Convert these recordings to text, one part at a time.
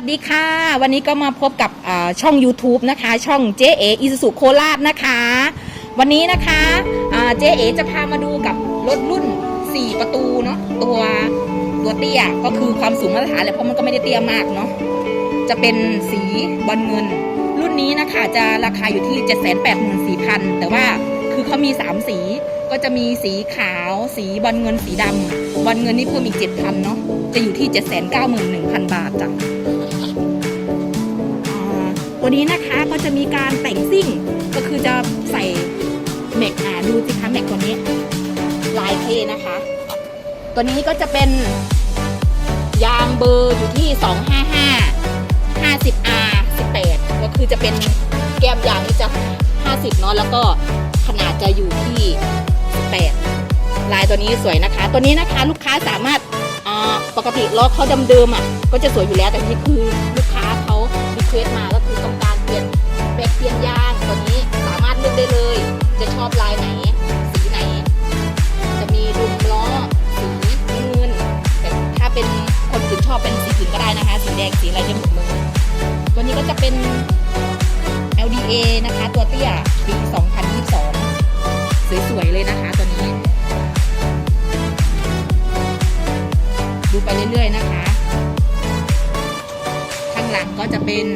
วัสดีค่ะ วันนี้ก็มาพบกับช่อง YouTube นะคะ ช่องเจ๊เออิสุสุโคราชนะคะ วันนี้นะคะเจ๊เอจะพามาดูกับรถรุ่น 4 ประตูเนาะตัวตัวเตี้ยก็คือความสูงมาตรฐานแหละเพราะมันก็ไม่ได้เตี้ยมากเนาะจะเป็นสีบอลเงิน รุ่นนี้นะคะจะราคาอยู่ที่ 784,000 แต่ว่าคือเขามี 3 สีก็จะมีสีขาว สีบอลเงินสีดำ บอลเงินนี่เพิ่มอีก7,000เนาะจะอยู่ที่791,000บาทจ้ะอ่าตัวนี้นะคะก็จะมีการแต่งซิ่งก็คือจะใส่แม็กอ่าดูสิคะแม็กตัวนี้ ลายเทนะคะ ตัวนี้ก็จะเป็นยางเบอร์อยู่ที่ 255 50R 18 ก็คือจะเป็นแก้มยางนี่จะ 50 เนาะแล้วก็ขนาดจะอยู่ที่ 18 ลายตัวนี้สวยนะคะ ตัวนี้นะคะลูกค้าสามารถปกติล้อเขาเดิมๆอะ ก็จะสวยอยู่แล้วแต่นี่คือลูกค้าเขารีเควสมาก็คือต้องการเปลี่ยนแบกเปลี่ยนยางตัวนี้สามารถเลือกได้เลย จะชอบลายไหนสีไหน จะมีดุมล้อสีน้ำเงินแต่ถ้าเป็นคนอื่นชอบเป็นสีอื่นก็ได้นะคะ สีแดงสีอะไรได้หมดเลยตัวนี้ก็จะเป็น LDA นะคะ ตัวเตี้ยปี 2022 สวยๆเลยนะคะ ดูไปเรื่อยๆนะคะ ข้างหลังก็จะเป็น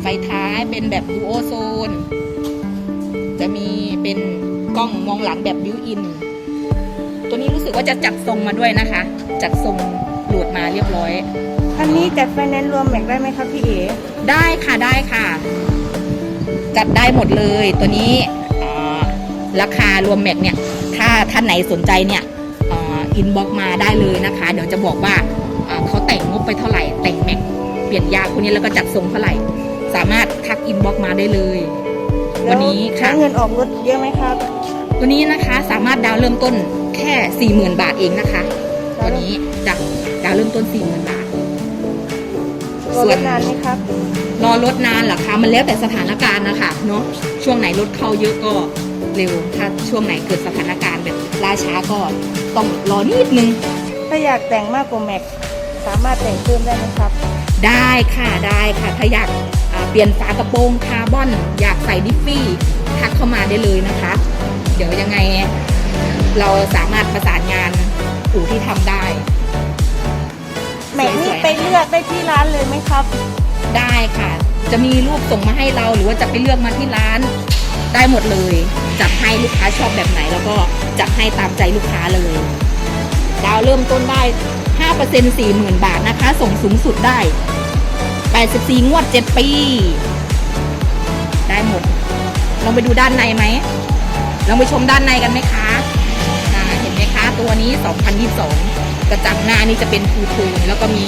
ไฟท้ายเป็นแบบดูโอโซน จะมีเป็นกล้องมองหลังแบบบิวอิน ตัวนี้รู้สึกว่าจะจัดทรงมาด้วยนะคะ จัดทรงโหลดมาเรียบร้อยอันนี้จัดไฟแนนซ์รวมแม็กได้ไหมครับพี่เอ๋ได้ค่ะได้ค่ะ จัดได้หมดเลยตัวนี้อ่าราคารวมแม็กเนี่ย ถ้าท่านไหนสนใจเนี่ย อินบ็อกมาได้เลยนะคะ เดี๋ยวจะบอกว่าอ่าเขาแต่งงบไปเท่าไหร่ แต่งแม็กเปลี่ยนยางคนนี้แล้วก็จัดทรงเท่าไหร่ สามารถทักอินบ็อกมาได้เลย วันนี้แล้วค่ะใช้เงินออกรถเยอะไหมครับตัวนี้นะคะสามารถดาวน์เริ่มต้นแค่40,000บาทเองนะคะตัวนี้จะดาวน์เริ่มต้น40,000บาทรอรถนานไหมครับรอรถนานเหรอคะมันแล้วแต่สถานการณ์นะคะเนาะช่วงไหนรถเข้าเยอะก็เร็วถ้าช่วงไหนเกิดสถานการณ์แบบล่าช้าก็ ต้องรอนิดนึง ถ้าอยากแต่งมากกว่าแม็กสามารถแต่งเพิ่มได้ไหมครับ ได้ค่ะได้ค่ะ ถ้าอยากอ่าเปลี่ยนฝากระโปรงคาร์บอน อยากใส่ดิฟฟี่ทักเข้ามาได้เลยนะคะ เดี๋ยวยังไง เราสามารถประสานงานอู่ที่ทำได้ แม็กนี่สวยๆไปเลือกได้ที่ร้านเลยไหมครับ ได้ค่ะ จะมีรูปส่งมาให้เราหรือว่าจะไปเลือกมาที่ร้าน ได้หมดเลย จัดให้ลูกค้าชอบแบบไหน แล้วก็จัดให้ตามใจลูกค้าเลยดาวเริ่มต้นได้ 5% 40,000 บาทนะคะ ส่งสูงสุดได้ 84 งวด 7 ปี ได้หมด ลองไปดูด้านในไหม ลองไปชมด้านในกันไหมคะเห็นไหมคะ ตัวนี้ 2022 กระจังหน้านี่จะเป็นทูทูแล้วก็มี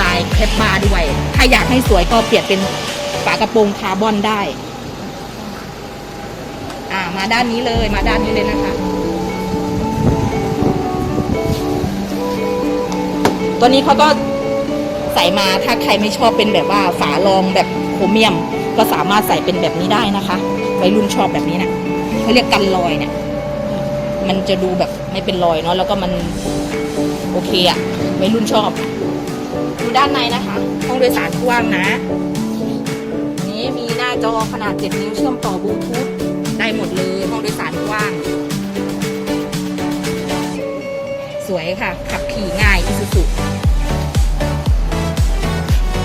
ลายแคปบาร์ด้วย ถ้าอยากให้สวยก็เปลี่ยนเป็นฝากระโปรงคาร์บอนได้ อ่ามาด้านนี้เลยมาด้านนี้เลยนะคะ ตัวนี้เขาก็ใส่มาถ้าใครไม่ชอบเป็นแบบว่าฝารองแบบโครเมียม ก็สามารถใส่เป็นแบบนี้ได้นะคะวัยรุ่นชอบแบบนี้นะเขาเรียกกันรอยเนี่ยมันจะดูแบบไม่เป็นรอยเนาะแล้วก็มันโอเคอะวัยรุ่นชอบดูด้านในนะคะ ห้องโดยสารกว้างนะนนี้มีหน้าจอขนาด 7 นิ้วเชื่อมต่อบลูทูธ ได้หมดเลยห้องโดยสารกว้าง สวยค่ะ ขับขี่ง่ายอิสุสุ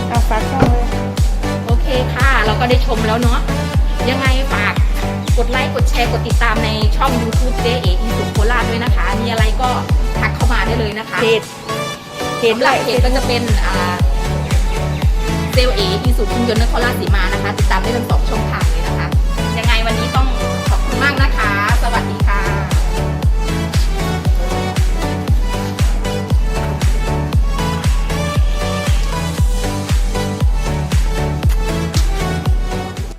เอาฝากช่องเลยโอเคค่ะ เราก็ได้ชมแล้วเนาะยังไงฝากกดไลค์ กดแชร์ กดติดตามในช่อง YouTube เจ๊เออิสุโคราชด้วยนะคะ มีอะไรก็ทักเข้ามาได้เลยนะคะเพจเพจสำหรับเพจก็จะเป็นอ่าเซลเออีสุคุณยนต์นครราชสีมานะคะ ติดตามได้ทั้งสองช่องทางเลย มากนะคะ